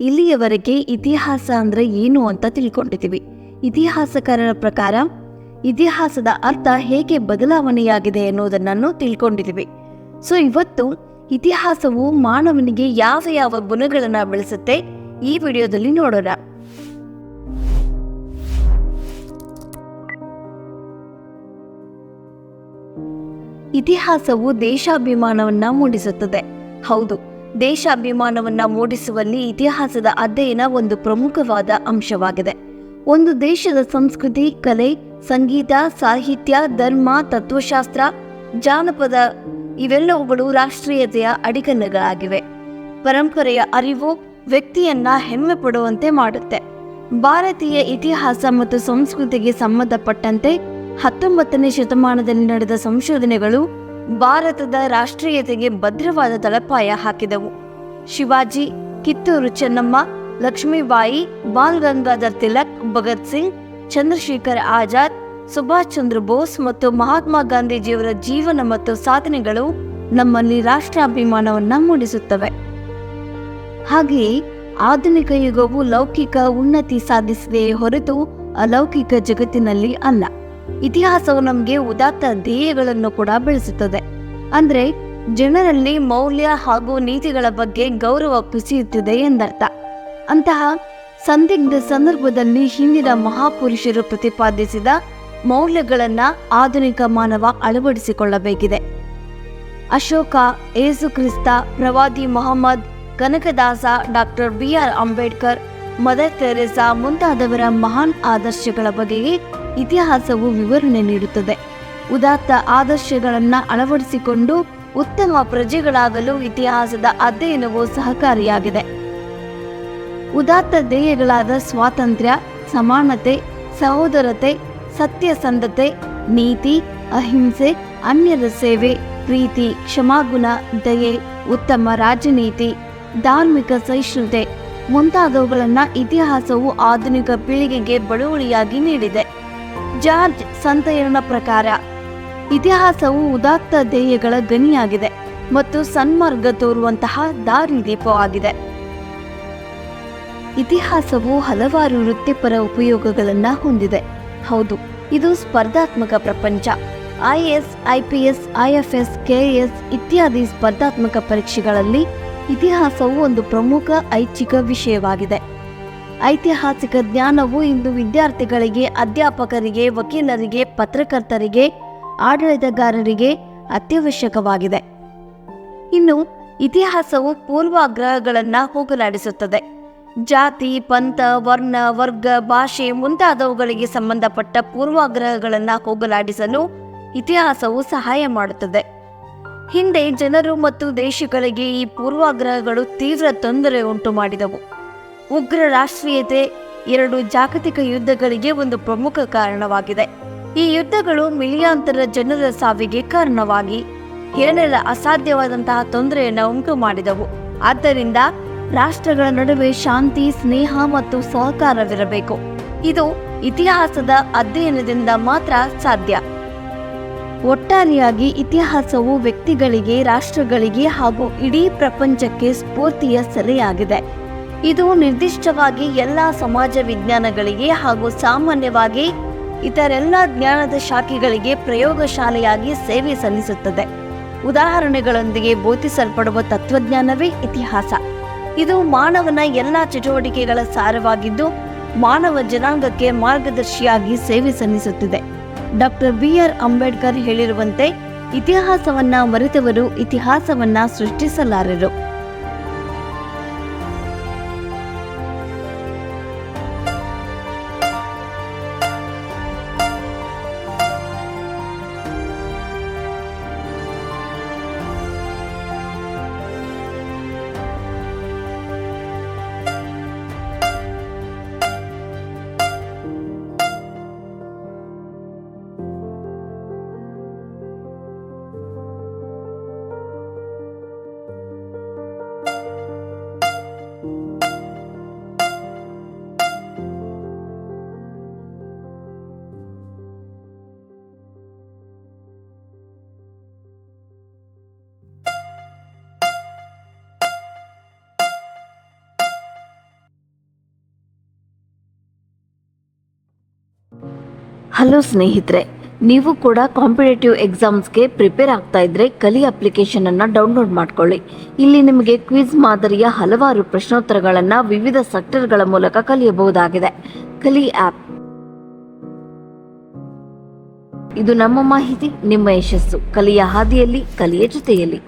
ಇಲ್ಲಿಯವರೆಗೆ ಇತಿಹಾಸ ಅಂದರೆ ಏನು ಅಂತ ತಿಳ್ಕೊಂಡಿದ್ದೀವಿ. ಇತಿಹಾಸಕಾರರ ಪ್ರಕಾರ ಇತಿಹಾಸದ ಅರ್ಥ ಹೇಗೆ ಬದಲಾವಣೆಯಾಗಿದೆ ಎನ್ನುವುದನ್ನು ತಿಳ್ಕೊಂಡಿದ್ದೀವಿ. ಸೊ, ಇವತ್ತು ಇತಿಹಾಸವು ಮಾನವನಿಗೆ ಯಾವ ಯಾವ ಗುಣಗಳನ್ನು ಬೆಳೆಸುತ್ತೆ ಈ ವಿಡಿಯೋದಲ್ಲಿ ನೋಡೋಣ. ಇತಿಹಾಸವು ದೇಶಾಭಿಮಾನವನ್ನ ಮೂಡಿಸುತ್ತದೆ. ಹೌದು. ದೇಶಾಭಿಮಾನವನ್ನ ಮೂಡಿಸುವಲ್ಲಿ ಇತಿಹಾಸದ ಅಧ್ಯಯನ ಒಂದು ಪ್ರಮುಖವಾದ ಅಂಶವಾಗಿದೆ. ಒಂದು ದೇಶದ ಸಂಸ್ಕೃತಿ, ಕಲೆ, ಸಂಗೀತ, ಸಾಹಿತ್ಯ, ಧರ್ಮ, ತತ್ವಶಾಸ್ತ್ರ, ಜಾನಪದ ಇವೆಲ್ಲವುಗಳು ರಾಷ್ಟ್ರೀಯತೆಯ ಅಡಿಗಲ್ಲಗಳಾಗಿವೆ ಪರಂಪರೆಯ ಅರಿವು ವ್ಯಕ್ತಿಯನ್ನ ಹೆಮ್ಮೆ ಪಡುವಂತೆ ಮಾಡುತ್ತೆ. ಭಾರತೀಯ ಇತಿಹಾಸ ಮತ್ತು ಸಂಸ್ಕೃತಿಗೆ ಸಂಬಂಧಪಟ್ಟಂತೆ ಹತ್ತೊಂಬತ್ತನೇ ಶತಮಾನದಲ್ಲಿ ನಡೆದ ಸಂಶೋಧನೆಗಳು ಭಾರತದ ರಾಷ್ಟ್ರೀಯತೆಗೆ ಭದ್ರವಾದ ತಳಪಾಯ ಹಾಕಿದವು. ಶಿವಾಜಿ, ಕಿತ್ತೂರು ಚೆನ್ನಮ್ಮ, ಲಕ್ಷ್ಮೀಬಾಯಿ, ಬಾಲ್ ಗಂಗಾಧರ್ ತಿಲಕ್, ಭಗತ್ ಸಿಂಗ್, ಚಂದ್ರಶೇಖರ್ ಆಜಾದ್, ಸುಭಾಷ್ ಚಂದ್ರ ಬೋಸ್ ಮತ್ತು ಮಹಾತ್ಮ ಗಾಂಧೀಜಿಯವರ ಜೀವನ ಮತ್ತು ಸಾಧನೆಗಳು ನಮ್ಮಲ್ಲಿ ರಾಷ್ಟ್ರಾಭಿಮಾನವನ್ನು ಮೂಡಿಸುತ್ತವೆ. ಹಾಗೆಯೇ ಆಧುನಿಕ ಯುಗವು ಲೌಕಿಕ ಉನ್ನತಿ ಸಾಧಿಸಿದೆಯೇ ಹೊರತು ಅಲೌಕಿಕ ಜಗತ್ತಿನಲ್ಲಿ ಅಲ್ಲ. ಇತಿಹಾಸವು ನಮಗೆ ಉದಾತ್ತ ಧ್ಯೇಯಗಳನ್ನು ಕೂಡ ಬೆಳೆಸುತ್ತದೆ. ಅಂದ್ರೆ ಜನರಲ್ಲಿ ಮೌಲ್ಯ ಹಾಗೂ ನೀತಿಗಳ ಬಗ್ಗೆ ಗೌರವ ಕುಸಿಯುತ್ತಿದೆ ಎಂದರ್ಥ. ಅಂತಹ ಸಂದಿಗ್ಧ ಸಂದರ್ಭದಲ್ಲಿ ಹಿಂದಿನ ಮಹಾಪುರುಷರು ಪ್ರತಿಪಾದಿಸಿದ ಮೌಲ್ಯಗಳನ್ನ ಆಧುನಿಕ ಮಾನವ ಅಳವಡಿಸಿಕೊಳ್ಳಬೇಕಿದೆ. ಅಶೋಕ, ಏಸು ಕ್ರಿಸ್ತ, ಪ್ರವಾದಿ Mohammed, Kanakadasa, doctor B R Ambedkar, mother Teresa ಮುಂತಾದವರ ಮಹಾನ್ ಆದರ್ಶಗಳ ಬಗೆಗೆ ಇತಿಹಾಸವು ವಿವರಣೆ ನೀಡುತ್ತದೆ. ಉದಾತ್ತ ಆದರ್ಶಗಳನ್ನು ಅಳವಡಿಸಿಕೊಂಡು ಉತ್ತಮ ಪ್ರಜೆಗಳಾಗಲು ಇತಿಹಾಸದ ಅಧ್ಯಯನವು ಸಹಕಾರಿಯಾಗಿದೆ. ಉದಾತ್ತ ಧ್ಯೇಯಗಳಾದ ಸ್ವಾತಂತ್ರ್ಯ, ಸಮಾನತೆ, ಸಹೋದರತೆ, ಸತ್ಯಸಂಧತೆ, ನೀತಿ, ಅಹಿಂಸೆ, ಅನ್ಯರ ಸೇವೆ, ಪ್ರೀತಿ, ಕ್ಷಮಾಗುಣ, ದಯೆ, ಉತ್ತಮ ರಾಜನೀತಿ, ಧಾರ್ಮಿಕ ಸಹಿಷ್ಣುತೆ ಮುಂತಾದವುಗಳನ್ನು ಇತಿಹಾಸವು ಆಧುನಿಕ ಪೀಳಿಗೆಗೆ ಬಳುವಳಿಯಾಗಿ ನೀಡಿದೆ. ಜಾರ್ಜ್ ಸಂತಯನ ಪ್ರಕಾರ, ಇತಿಹಾಸವು ಉದಾತ್ತ ಧ್ಯೇಯಗಳ ಗನಿಯಾಗಿದೆ ಮತ್ತು ಸನ್ಮಾರ್ಗ ತೋರುವಂತಹ ದಾರಿದೀಪವಾಗಿದೆ ಇತಿಹಾಸವು ಹಲವಾರು ವೃತ್ತಿಪರ ಉಪಯೋಗಗಳನ್ನು ಹೊಂದಿದೆ. ಹೌದು, ಇದು ಸ್ಪರ್ಧಾತ್ಮಕ ಪ್ರಪಂಚ. ಐಎಸ್ ಐಪಿಎಸ್ ಐಎಫ್ಎಸ್ ಕೆಎಸ್ ಇತ್ಯಾದಿ ಸ್ಪರ್ಧಾತ್ಮಕ ಪರೀಕ್ಷೆಗಳಲ್ಲಿ ಇತಿಹಾಸವು ಒಂದು ಪ್ರಮುಖ ಐಚ್ಛಿಕ ವಿಷಯವಾಗಿದೆ. ಐತಿಹಾಸಿಕ ಜ್ಞಾನವು ಇಂದು ವಿದ್ಯಾರ್ಥಿಗಳಿಗೆ, ಅಧ್ಯಾಪಕರಿಗೆ, ವಕೀಲರಿಗೆ, ಪತ್ರಕರ್ತರಿಗೆ, ಆಡಳಿತಗಾರರಿಗೆ ಅತ್ಯವಶ್ಯಕವಾಗಿದೆ. ಇನ್ನು ಇತಿಹಾಸವು ಪೂರ್ವಾಗ್ರಹಗಳನ್ನು ಹೋಗಲಾಡಿಸುತ್ತದೆ. ಜಾತಿ, ಪಂಥ, ವರ್ಣ, ವರ್ಗ, ಭಾಷೆ ಮುಂತಾದವುಗಳಿಗೆ ಸಂಬಂಧಪಟ್ಟ ಪೂರ್ವಾಗ್ರಹಗಳನ್ನು ಹೋಗಲಾಡಿಸಲು ಇತಿಹಾಸವು ಸಹಾಯ ಮಾಡುತ್ತದೆ. ಹಿಂದೆ ಜನರು ಮತ್ತು ದೇಶಗಳಿಗೆ ಈ ಪೂರ್ವಾಗ್ರಹಗಳು ತೀವ್ರ ತೊಂದರೆ ಉಂಟು ಮಾಡಿದವು ಉಗ್ರ ರಾಷ್ಟ್ರೀಯತೆ ಎರಡು ಜಾಗತಿಕ ಯುದ್ಧಗಳಿಗೆ ಒಂದು ಪ್ರಮುಖ ಕಾರಣವಾಗಿದೆ. ಈ ಯುದ್ಧಗಳು ಮಿಲಿಯಾಂತರ ಜನರ ಸಾವಿಗೆ ಕಾರಣವಾಗಿ ಏನೆಲ್ಲ ಅಸಾಧ್ಯವಾದಂತಹ ತೊಂದರೆಯನ್ನು ಉಂಟು ಮಾಡಿದವು ಆದ್ದರಿಂದ ರಾಷ್ಟ್ರಗಳ ನಡುವೆ ಶಾಂತಿ, ಸ್ನೇಹ ಮತ್ತು ಸಹಕಾರವಿರಬೇಕು. ಇದು ಇತಿಹಾಸದ ಅಧ್ಯಯನದಿಂದ ಮಾತ್ರ ಸಾಧ್ಯ. ಒಟ್ಟಾರೆಯಾಗಿ ಇತಿಹಾಸವು ವ್ಯಕ್ತಿಗಳಿಗೆ, ರಾಷ್ಟ್ರಗಳಿಗೆ ಹಾಗೂ ಇಡೀ ಪ್ರಪಂಚಕ್ಕೆ ಸ್ಫೂರ್ತಿಯ ಸೆಲೆಯಾಗಿದೆ ಇದು ನಿರ್ದಿಷ್ಟವಾಗಿ ಎಲ್ಲ ಸಮಾಜ ವಿಜ್ಞಾನಗಳಿಗೆ ಹಾಗೂ ಸಾಮಾನ್ಯವಾಗಿ ಇತರೆಲ್ಲ ಜ್ಞಾನದ ಶಾಖೆಗಳಿಗೆ ಪ್ರಯೋಗಶಾಲೆಯಾಗಿ ಸೇವೆ ಸಲ್ಲಿಸುತ್ತದೆ. ಉದಾಹರಣೆಗಳೊಂದಿಗೆ ಬೋಧಿಸಲ್ಪಡುವ ತತ್ವಜ್ಞಾನವೇ ಇತಿಹಾಸ. ಇದು ಮಾನವನ ಎಲ್ಲ ಚಟುವಟಿಕೆಗಳ ಸಾರವಾಗಿದ್ದು, ಮಾನವ ಜನಾಂಗಕ್ಕೆ ಮಾರ್ಗದರ್ಶಿಯಾಗಿ ಸೇವೆ ಸಲ್ಲಿಸುತ್ತಿದೆ. ಡಾಕ್ಟರ್ ಬಿ ಆರ್ ಅಂಬೇಡ್ಕರ್ ಹೇಳಿರುವಂತೆ, ಇತಿಹಾಸವನ್ನ ಮರೆತವರು ಇತಿಹಾಸವನ್ನ ಸೃಷ್ಟಿಸಲಾರರು. ಹಲೋ ಸ್ನೇಹಿತರೆ, ನೀವು ಕೂಡ ಕಾಂಪಿಟೇಟಿವ್ ಎಕ್ಸಾಮ್ಸ್ಗೆ ಪ್ರಿಪೇರ್ ಆಗ್ತಾ ಇದ್ರೆ ಕಲಿ ಅಪ್ಲಿಕೇಶನ್ ಅನ್ನ ಡೌನ್ಲೋಡ್ ಮಾಡ್ಕೊಳ್ಳಿ. ಇಲ್ಲಿ ನಿಮಗೆ ಕ್ವಿಜ್ ಮಾದರಿಯ ಹಲವಾರು ಪ್ರಶ್ನೋತ್ತರಗಳನ್ನು ವಿವಿಧ ಸೆಕ್ಟರ್ಗಳ ಮೂಲಕ ಕಲಿಯಬಹುದಾಗಿದೆ. ಕಲಿ ಆಪ್ ಇದು ನಮ್ಮ ಮಾಹಿತಿ, ನಿಮ್ಮ ಯಶಸ್ಸು. ಕಲಿಯ ಹಾದಿಯಲ್ಲಿ, ಕಲಿಯ ಜೊತೆಯಲ್ಲಿ.